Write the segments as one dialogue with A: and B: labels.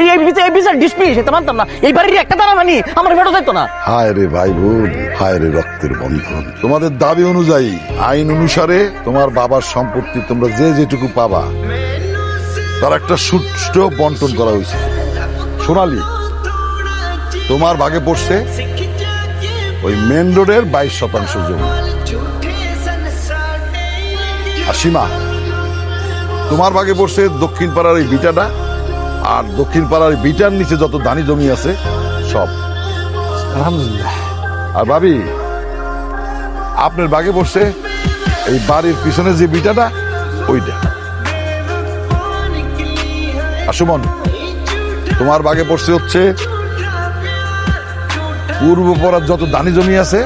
A: এই এই বিচার এই বিচার ডিসমিস এটা মানতাম না। এই বাড়ির একটা দানা মানি, আমার বেটো যাইতো না।
B: হায় রে ভাই বোন, হায় রে রক্তের বন্ধন। তোমাদের দাবি অনুযায়ী, আইন অনুসারে তোমার বাবার সম্পত্তি তোমরা যে যেটুকু পাবা, তার একটা সুষ্ঠু বন্টন করা হয়েছে। সোনালি, তোমার ভাগে পড়ছে ওই মেন রোডের বাইশ শতাংশ জমি। আর সীমা তোমার ভাগে পড়ছে দক্ষিণ পাড়ার এই বিটাটা আর দক্ষিণ পাড়ার বিটার নিচে যত দানি জমি আছে সব।
C: আলহামদুলিল্লাহ।
B: আর ভাবি আপনার বাগে বসছে এই বাড়ির পিছনে যে বিটাটা ওইটা। আর সুমন তোমার বাগে পড়ছে হচ্ছে পূর্ব পড়ার যত দানি জমি আছে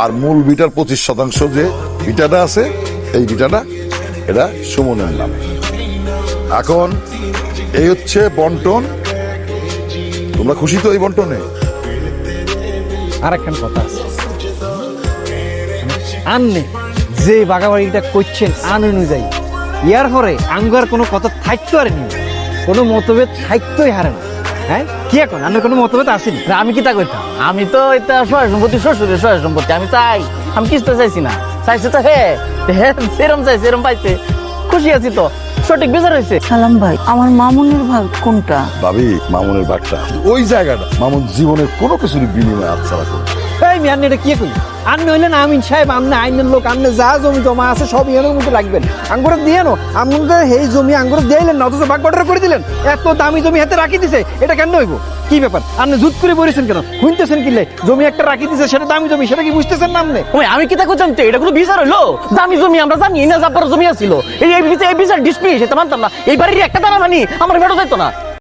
B: আর মূল বিটার পঁচিশ শতাংশ যে বিটাটা আছে এই বিটাটা এটা সুমনের নামে। এখন এই হচ্ছে বন্টন। তোমরা খুশি তো এই বন্টনে?
C: আর একখান কথা আছে। আননে যে বাগাবাড়িটা করছেন আন অনুযায়ী ইয়ার পরে আঙ্গার কোনো কথা থাকতো আর নি কোনো মতভেদ থাকতোই হারে না। হ্যাঁ? কি এখন? আমি কোনো মতভেদ আসেনি?
A: আমি কি তা কইতাম? আমি তো এটা সহায় সম্পত্তি শ্বশুরের সহায় সম্পত্তি আমি চাই। আমি কিস্তে চাইছি না। চাইছে তো হে। হে সেরম চাই সেরম পাইছে। খুশি আছি তো। সঠিক বিচার হয়েছে
D: সালাম ভাই আমার মামুনের ভাগ কোনটা?
B: ভাবি মামুনের বাগটা ওই জায়গাটা। মামুন জীবনের কোনো কিছুর বিনিময়ে আচ্ছা করে
C: এই মিয়ান এটা কি কই? আন্নে হইলেন আমিন সাহেব আমনে আইনের লোক আমনে যা জমি জমা আছে সব ইয়ানের মধ্যে রাখবেন। আঙ্গুরে দিয়ে নো আমনে এই জমি আঙ্গুরে দিলেন না অথচ ভাগ বাটোয়ারা করে দিলেন। এত দামি জমি হাতে রাখি দিছে এটা কেন হইব? কি ব্যাপার? আপনি জুত করে বলেছেন কেন? শুনতেছেন কিলে জমি একটা রাখি দিছে, সেটা দামি জমি, সেটা কি বুঝতেছেন না আপনি?
A: ওই, আমি কি তাকে জানতে? এটা কোনো বিচার হলো দামি জমি আমরা জানি না জাপার জমি আছিল। এই বিচার এই ডিসপ্লে এটা মানতাম না। এই বাড়ির একটা দানা মানি, আমার মেটো যাইতো না।